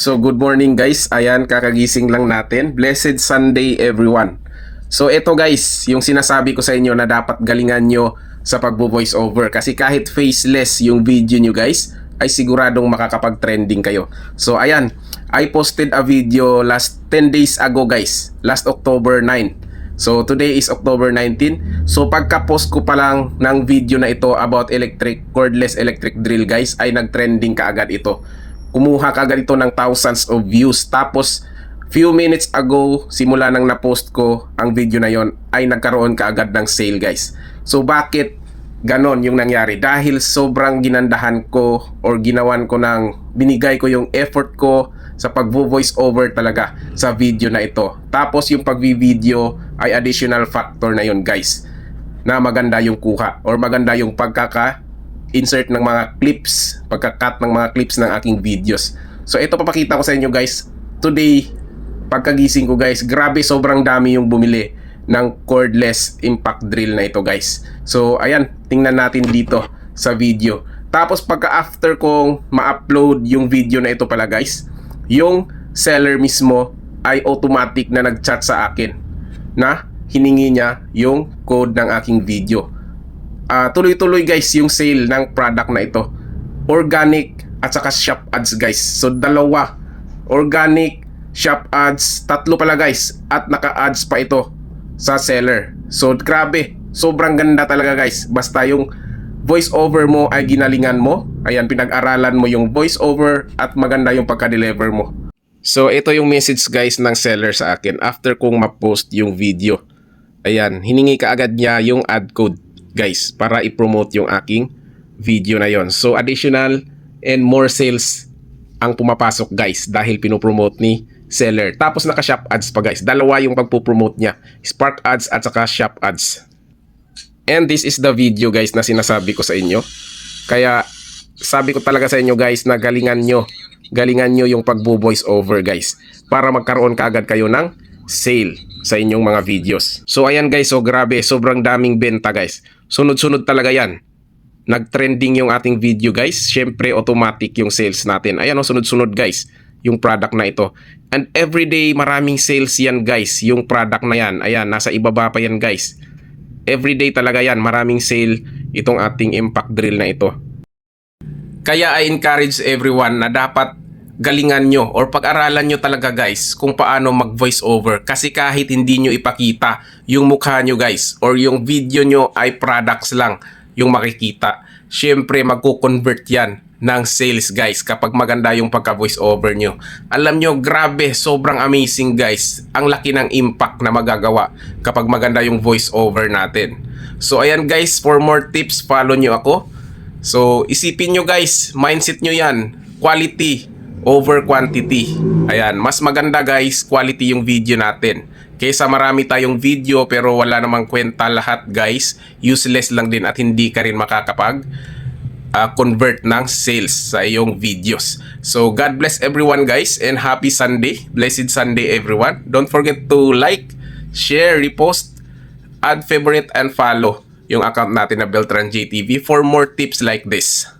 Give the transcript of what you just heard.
So good morning guys. Ayan, kakagising lang natin. Blessed Sunday everyone. So ito guys, yung sinasabi ko sa inyo na dapat galingan nyo sa pagbo-voice over. Kasi kahit faceless yung video nyo guys, ay siguradong makakapag-trending kayo. So ayan, I posted a video last 10 days ago guys. Last October 9. So today is October 19. So pagka-post ko pa lang ng video na ito about electric cordless electric drill guys ay nag-trending kaagad ito. Kumuha kaagad ito ng thousands of views. Tapos few minutes ago simula nang na-post ko ang video na yon ay nagkaroon kaagad ng sale guys. So bakit ganon yung nangyari? Dahil sobrang ginandahan ko or ginawan ko ng binigay ko yung effort ko sa pag-voice over talaga sa video na ito. Tapos yung pag-video ay additional factor na yun guys na maganda yung kuha or maganda yung pagkaka insert ng mga clips, pagka-cut ng mga clips ng aking videos. So ito papakita ko sa inyo guys. Today, pagkagising ko guys, grabe sobrang dami yung bumili ng cordless impact drill na ito guys. So ayan, tingnan natin dito sa video. Tapos pagka after kong ma-upload yung video na ito pala guys, yung seller mismo ay automatic na nag-chat sa akin na hiningi niya yung code ng aking video. Ah, tuloy-tuloy guys yung sale ng product na ito. Organic at saka shop ads guys. So dalawa. Organic, shop ads, tatlo pala guys. At naka-ads pa ito sa seller. So grabe, sobrang ganda talaga guys. Basta yung voice over mo ay ginalingan mo. Ayan, pinag-aralan mo yung voice over at maganda yung pagka-deliver mo. So ito yung message guys ng seller sa akin after kong ma-post yung video. Ayan, hiningi ka agad niya yung ad code guys para i-promote yung aking video na yon. So additional and more sales ang pumapasok guys dahil pinopromote ni seller. Tapos naka-shop ads pa guys. Dalawa yung pagpo-promote niya. Spark ads at saka shop ads. And this is the video guys na sinasabi ko sa inyo. Kaya sabi ko talaga sa inyo guys na galingan nyo. Galingan nyo yung pagbo-voice over guys. Para magkaroon kaagad kayo ng sale sa inyong mga videos. So ayan guys, so grabe, sobrang daming benta guys. Sunod-sunod talaga yan. Nag-trending yung ating video guys. Syempre automatic yung sales natin. Ayan o, sunod-sunod guys yung product na ito. And everyday maraming sales yan guys, yung product na yan. Ayan, nasa ibaba pa yan guys. Everyday talaga yan, maraming sale itong ating impact drill na ito. Kaya I encourage everyone na dapat galingan nyo or pag-aralan nyo talaga guys kung paano mag-voice over. Kasi kahit hindi nyo ipakita yung mukha nyo guys or yung video nyo ay products lang yung makikita. Siyempre magko-convert yan ng sales guys kapag maganda yung pagka-voice over nyo. Alam nyo, grabe, sobrang amazing guys. Ang laki ng impact na magagawa kapag maganda yung voice over natin. So ayan guys, for more tips, follow nyo ako. So, isipin nyo guys, mindset nyo yan. Quality over quantity. Ayan, mas maganda guys, quality yung video natin. Kaysa marami tayong video pero wala namang kwenta lahat guys, useless lang din at hindi ka rin makakapag uh, convert ng sales sa iyong videos. So, God bless everyone guys and happy Sunday. Blessed Sunday everyone. Don't forget to like, share, repost, add favorite and follow yung account natin na Beltran JTV for more tips like this.